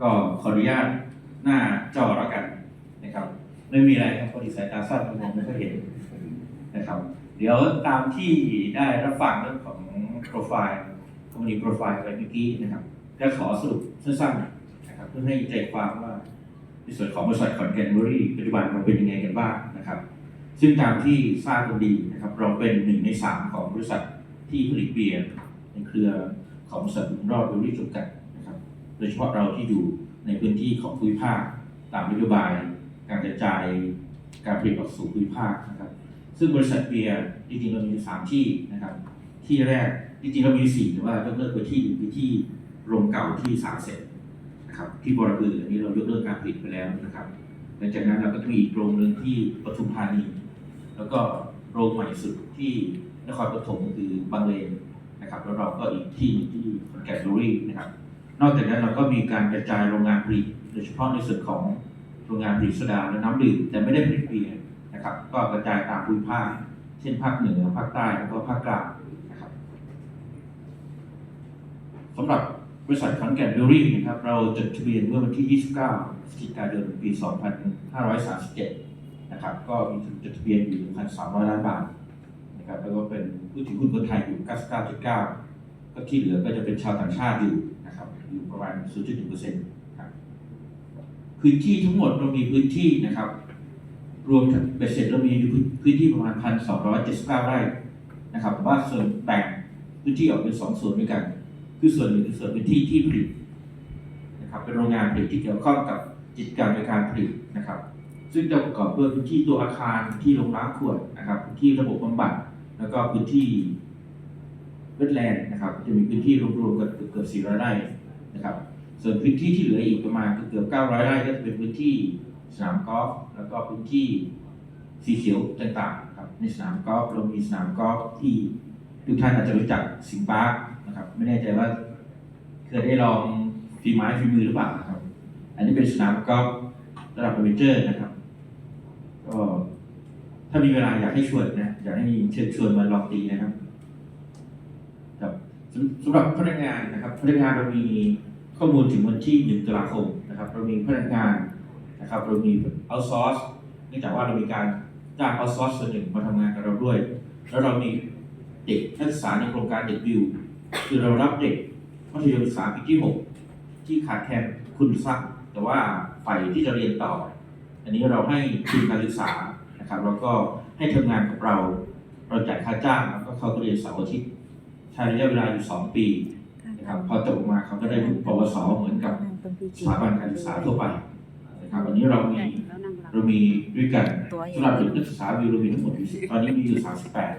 ก็ขออนุญาตหน้าจอแล้วกันนะครับ ไม่มีอะไรครับพอดีสายตาสั้นมองไม่ค่อยเห็นนะครับ เดี๋ยวตามที่ได้รับฟังเรื่องของโปรไฟล์คอมมูนิโปรไฟล์ไปเมื่อกี้นะครับจะขอสรุปสั้นๆนะครับเพื่อให้ใจความว่าในส่วนของบริษัทขอนแก่นบรีปัจจุบันเราเป็นยังไงกันบ้างนะครับ ซึ่งตามที่ทราบกันดีนะครับ เราเป็นหนึ่งในสามของบริษัทที่ผลิตเบียร์ในเครือของบริษัทบุญรอดบรี่จำกัด โดยเฉพาะเราที่อยู่ในพื้นที่ของภูมิภาคตามนโยบาย การกระจายการผลิตออกสู่ภูมิภาคนะครับ ซึ่งบริษัทเบียร์จริงๆเรามีสามที่นะครับ ที่แรกจริงๆเรามีสี่แต่ว่ายกเลิกไปที่หนึ่งคือที่โรงเก่าที่สามเสร็จนะครับที่บรบืออันนี้เรายกเลิกการผลิตไปแล้วนะครับหลังจากนั้นเราก็จะมีอีกโรงหนึ่งที่ปทุมธานี แล้วก็โรงใหม่สุดที่นครปฐมคือบางเลนนะครับแล้วเราก็อีกที่หนึ่งที่ขอนแก่นโรรี่นะครับ นอกจากนั้นเราก็มีการกระจายโรงงานผลิตโดยเฉพาะในส่วนของโรงงานผลิตโซดาและน้ำดื่มแต่ไม่ได้ผลิตเบียร์นะครับ ก็กระจายตามภูมิภาค เช่นภาคเหนือภาคใต้แล้วก็ภาคกลางนะครับสำหรับบริษัทขอนแก่นเบลรี่นะครับเราจดทะเบียนเมื่อวันที่ 29พฤศจิกายนปี 2537 นะครับ ก็มีทุนจดทะเบียนอยู่ 1,300 ล้านบาทนะครับแล้วก็เป็นผู้ถือหุ้นคนไทยอยู่ 99.9 ก็ที่เหลือก็จะเป็นชาวต่างชาติอยู่นะครับอยู่ ประมาณ 0.1%ครับพื้นที่ทั้งหมดเรามีพื้นที่นะครับ รวมเบ็ดเสร็จเรามีพื้นที่ประมาณ 1,279 ไร่นะครับว่าส่วนแบ่งพื้นที่ออกเป็นสองส่วนด้วยกัน คือส่วนหนึ่งคือส่วนพื้นที่ที่ผลิตนะครับ เป็นโรงงานผลิตที่เกี่ยวข้องกับกิจกรรในการผลิตนะครับ ซึ่งจะประกอบด้วยพื้นที่ตัวอาคารพื้นที่โรงล้างขวดนะครับพื้นที่ระบบบำบัดแล้วก็พื้นที่เวทแลนด์นะครับ จะมีพื้นที่รวมๆกันเกือบ400ไร่ นะครับ ส่วนพื้นที่ที่เหลืออีกประมาณเกือบ900ไร่ก็จะเป็นพื้นที่สนามกอล์ฟแล้วก็พื้นที่สีเขียวต่างๆครับในสนามกอล์ฟเรามีสนามกอล์ฟที่ทุกท่านอาจจะรู้จักสิงห์ปาร์คนะครับไม่แน่ใจว่าเคยได้ลองฝีไม้ฝีมือหรือเปล่าครับ อันนี้เป็นสนามกอล์ฟระดับอเมเจอร์นะครับก็ถ้ามีเวลาอยากให้ชวนนะอยากให้เชิญชวนมาลองตีนะครับ สำหรับพนักงานนะครับพนักงานเรามีข้อมูลถึงวันที่ 1 ตุลาคมนะครับเรามีพนักงานนะครับเรามีเอาซอร์สเนื่องจากว่าเรามีการจ้างเอาซอร์สส่วนหนึ่งมาทำงานกับเราด้วย แล้วเรามีเด็กนักศึกษาในโครงการเด็กวิวคือเรารับเด็กมัธยมศึกษาปีที่ 6 ที่ขาดแคลนคุณทรัพย์แต่ว่าฝ่ายที่จะเรียนต่อ อันนี้เราให้ทุนการศึกษานะครับแล้วก็ให้ทำงานกับเรา เราจ่ายค่าจ้างแล้วก็เขาก็เรียนเสาร์อาทิตย์ ใช้ระยะเวลาอยู่2ปีนะครับพอจบออกมาเขาก็ได้วุฒิปวสเหมือนกับสถาบันการศึกษาทั่วไปนะครับวันนี้เรามีเรามีด้วยกันสำหรับเด็กนักศึกษาวิวเรามีทั้งหมดอยู่ตอนนี้มีอยู่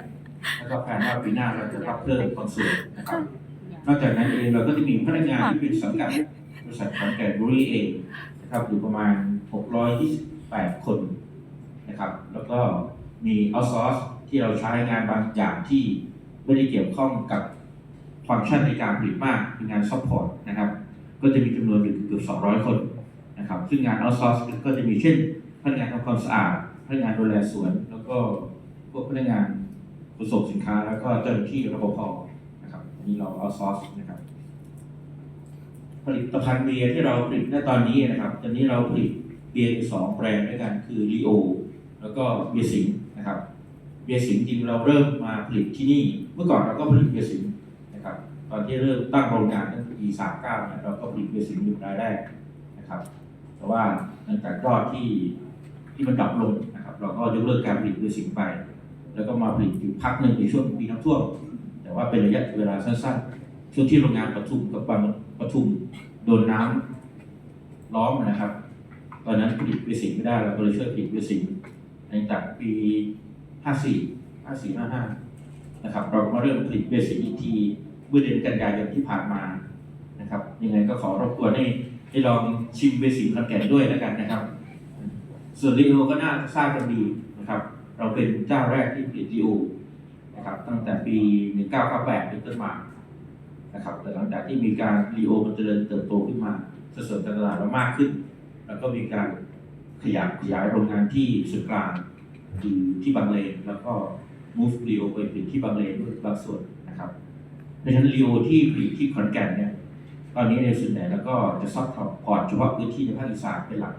38แล้วก็แผนว่าปีหน้าเราจะรับเพิ่มบางส่วนนะครับนอกจากนั้นเองเราก็จะมีพนักงานที่เป็นสังกัดบริษัทขอนแก่นบุรีเองนะครับอยู่ประมาณ 628 คนนะครับ แล้วก็มีเอาซอร์สที่เราใช้งานบางอย่างที่ ไม่ได้เกี่ยวข้องกับฟังก์ชันในการผลิตมากเป็นงานซัพพอร์ตนะครับก็จะมีจำนวนอยู่เกือบ 200 คนนะครับซึ่งงานเอาซอร์สก็จะมีเช่นพนักงานทำความสะอาดพนักงานดูแลสวน แล้วก็พวกพนักงานขนส่งสินค้า แล้วก็เจ้าหน้าที่รปภนะครับอันนี้เราเอาซอร์สนะครับผลิตภัณฑ์เบียร์ที่เราผลิตณตอนนี้นะครับ ตอนนี้เราผลิตเบียร์สองแบรนด์ด้วยกันคือลีโอแล้วก็เบียร์สิงนะครับ เบียร์สิงห์จริงเราเริ่มมาผลิตที่นี่ เมื่อก่อนเราก็ผลิตเบียร์สิงห์นะครับ ตอนที่เริ่มตั้งโรงงานตั้งแต่ปีสามเก้าเนี่ยเราก็ผลิตเบียร์สิงห์อยู่รายแรกนะครับ แต่ว่าหลังจากยอดที่ที่มันดรอปลงนะครับ เราก็ยกเลิกการผลิตเบียร์สิงห์ไป แล้วก็มาผลิตอยู่พักหนึ่งในช่วงปีน้ำท่วมแต่ว่าเป็นระยะเวลาสั้นๆช่วงที่โรงงานปทุมกับบางปทุมโดนน้ำล้อมนะครับ ตอนนั้นผลิตเบียร์สิกไม่ได้เราก็เลยช่วยผลิตเบียร์สิกหลังจากปี 54 54 55นะครับ เราก็มาเริ่มผลิตเบสิกอีกทีเมื่อเดือนกันยายนที่ผ่านมานะครับ ยังไงก็ขอรบกวนให้ให้ลองชิมเบสิกคอนแก่นด้วยแล้วกันนะครับ ส่วนรีโอก็น่าจะทราบกันดีนะครับ เราเป็นเจ้าแรกที่ผลิตรีโอนะครับตั้งแต่ปี 1998เป็นต้นมานะครับแต่หลังจากที่มีการรีโอมันเจริญเติบโตขึ้นมาสัดส่วนการตลาดเรามากขึ้น แล้วก็มีการขยับขยายโรงงานที่ส่วนกลาง คือที่บางเลนแล้วก็ move รีโอไปผลิตที่บางเลนด้วยบางส่วนนะครับเพราะฉะนั้นรีโอที่ผลิตที่ขอนแก่นเนี่ยตอนนี้ในส่วนใหญ่แล้วก็จะซัพพอร์ตเฉพาะพื้นที่ในภาคอีสานเป็นหลัก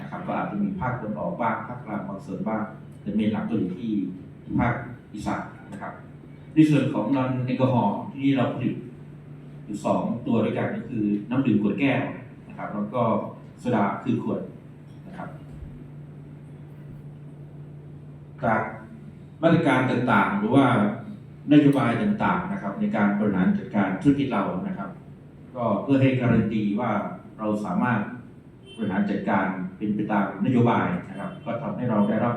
นะครับก็อาจจะมีภาคตะวันออกบ้างภาคกลางบางส่วนบ้างแต่เมนหลักก็อยู่ที่ภาคอีสานนะครับในส่วนของนอนแอลกอฮอล์ที่นี่เราผลิตอยู่สองตัวด้วยกันก็คือน้ำดื่มขวดแก้วนะครับแล้วก็โซดาคือขวดนะครับ จากมาตรการต่างๆ หรือว่านโยบายต่างๆนะครับ ในการบริหารจัดการธุรกิจเรานะครับ ก็เพื่อให้การันตีว่าเราสามารถบริหารจัดการเป็นไปตามนโยบายนะครับ ก็ทำให้เราได้รับ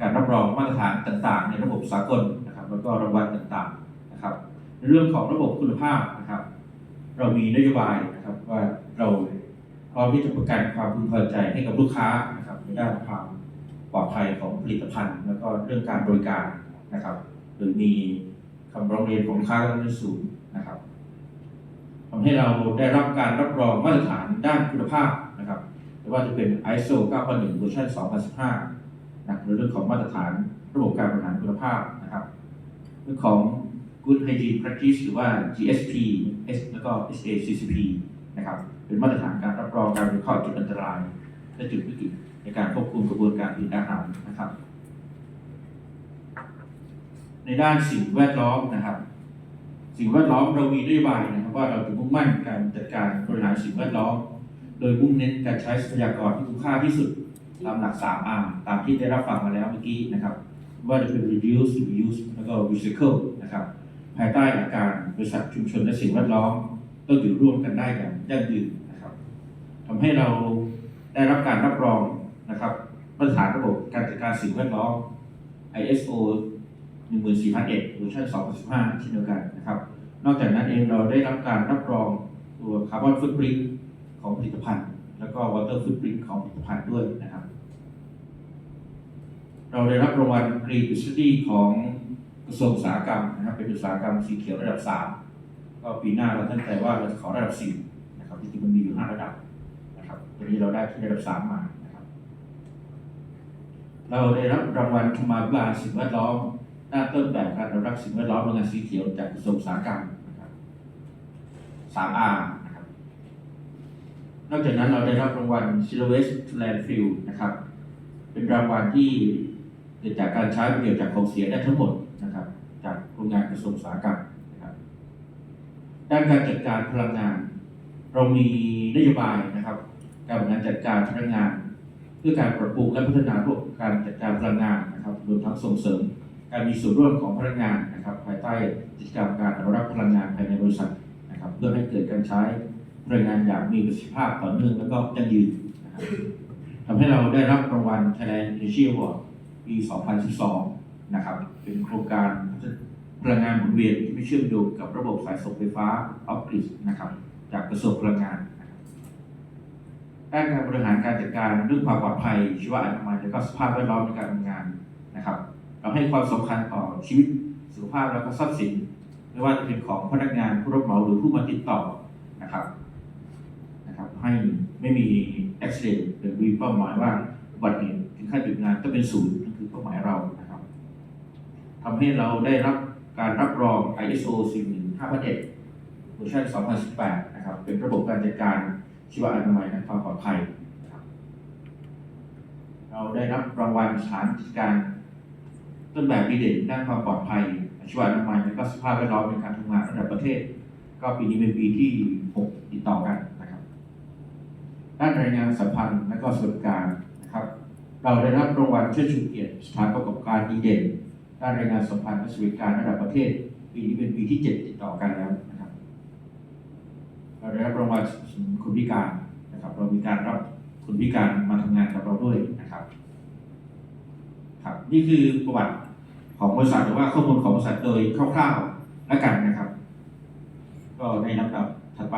การรับรองมาตรฐานต่าง ๆ ในระบบสากลนะครับ แล้วก็รางวัลต่างๆนะครับ ในเรื่องของระบบคุณภาพนะครับ เรามีนโยบายนะครับว่าเราพร้อมที่จะประกันความพึงพอใจให้กับลูกค้านะครับในด้านความ ลอดภัยของผลิตภัณฑ์ แล้วก็เรื่องการบริการนะครับโดยมีคำร้องเรียนของค้าระดับสูงนะครับทำให้เราได้รับการรับรองมาตรฐานด้านคุณภาพนะครับไม่ว่าจะเป็น ISO 9001เวอร์ชัน2015นะครับในเรื่องของมาตรฐานระบบการบริหารคุณภาพนะครับ เรื่องของ Good Hygiene Practice หรือว่า GSP S แล้วก็ SACCP นะครับ เป็นมาตรฐานการรับรองการวิเคราะห์จุดอันตรายและจุดวิกฤต ในการควบคุมกระบวนการผลิตอาหารนะครับ ในด้านสิ่งแวดล้อมนะครับ สิ่งแวดล้อมเรามีนโยบายนะครับ ว่าเราจะมุ่งมั่นการจัดการบริหารสิ่งแวดล้อม โดยมุ่งเน้นการใช้ทรัพยากรที่คุ้มค่าที่สุดตามหลัก 3R ตามที่ได้รับฟังมาแล้วเมื่อกี้นะครับ ว่าจะเป็น reduce reuse แล้วก็ recycle นะครับ ภายใต้หลักการบริษัทชุมชนและสิ่งแวดล้อมต้องอยู่ร่วมกันได้อย่างยั่งยืนนะครับทำให้เราได้รับการรับรอง นะครับมาตรฐานระบบการจัดการสิ่งแวดล้อม ISO 14001เวอร์ชัน2015เช่นเดียวกันนะครับ นอกจากนั้นเองเราได้รับการรับรองตัวคาร์บอนฟุตปรินของผลิตภัณฑ์ แล้วก็วอเตอร์ฟุตปรินของผลิตภัณฑ์ด้วยนะครับ เราได้รับรางวัล Green City ของกระทรวงอุตสาหกรรมนะครับ เป็นอุตสาหกรรมสีเขียวระดับ 3 ก็ปีหน้าเราตั้งใจว่าเราจะขอระดับ 4 นะครับจริงๆมันมีอยู่ 5 ระดับนะครับ ตอนนี้เราได้ที่ระดับ 3 มา เราได้รับรางวัลธรรมาภิบาลสิ่งแวดล้อมด้าต้นแบบการอนุรักษ์สิ่งแวดล้อมโรงงานสีเขียวจากกระทรวงอุตสาหกรรมนะครับ 3R นะครับ นอกจากนั้นเราได้รับรางวัล Zero Waste to Landfill นะครับ เป็นรางวัลที่เกิดจากการใช้ประโยชน์จากของเสียได้ทั้งหมดนะครับ จากโรงงานกระทรวงอุตสาหกรรมนะครับ ด้านการจัดการพลังงาน เรามีนโยบายนะครับ การบริหารจัดการพลังงาน พื่อการปรับปรุงและพัฒนาระบบการจัดการพลังงานนะครับรวมทั้งส่งเสริม การมีส่วนร่วมของพนักงานนะครับ ภายใต้กิจกรรมการอนุรักษ์พลังงานภายในบริษัทนะครับ เพื่อให้เกิดการใช้พลังงานอย่างมีประสิทธิภาพต่อเนื่องและก็ยั่งยืนนะครับทำให้เราได้รับรางวัล Thailand Energy Award ปี 2012 นะครับ เป็นโครงการพลังงานหมุนเวียนที่ไม่เชื่อมโยงกับระบบสายส่งไฟฟ้าออฟกริดนะครับ จากกระทรวงพลังงาน ด้านการบริหารการจัดการเรื่องความปลอดภัย ชีวอนามัยและก็สภาพแวดล้อมในการทำงานนะครับ เราให้ความสำคัญต่อชีวิตสุขภาพและก็ทรัพย์สิน ไม่ว่าจะเป็นของพนักงานผู้รับเหมาหรือผู้มาติดต่อนะครับนะครับให้ไม่มีอุบิเหตุหรือมีเป้าหมายว่าอุบัติเหตุถึงขั้นหยุดงานต้องเป็นศูนย์นั่นคือเป้าหมายเรานะครับทำให้เราได้รับการรับรอง ISO 41501เวอร์ชัน2018 นะครับ เป็นระบบการจัดการ ชีวอนามัยและความปลอดภัยนะครับเราได้รับรางวัลสถานกิจการต้นแบบดีเด่นด้านความปลอดภัยชีวอนามัยและก็สภาพแวดล้อมในการทำงานระดับประเทศ ก็ปีนี้เป็นปีที่ 6 ติดต่อกันนะครับ ด้านรายงานสัมพันธ์และก็ส่วัสดิการนะครับ เราได้รับรางวัลเชิดชูเกียรติสถานประกอบการดีเด่นด้านรายงานสัมพันธ์และสวัสดิการระดับประเทศ ปีนี้เป็นปีที่ 7 ติดต่อกันแล้ว เราได้รับรางวัลคนพิการนะครับ เรามีการรับคนพิการมาทำงานกับเราด้วยนะครับ ครับ นี่คือประวัติของบริษัทหรือว่าข้อมูลของบริษัทโดยคร่าวๆแล้วกันนะครับ ก็ในลำดับถัดไป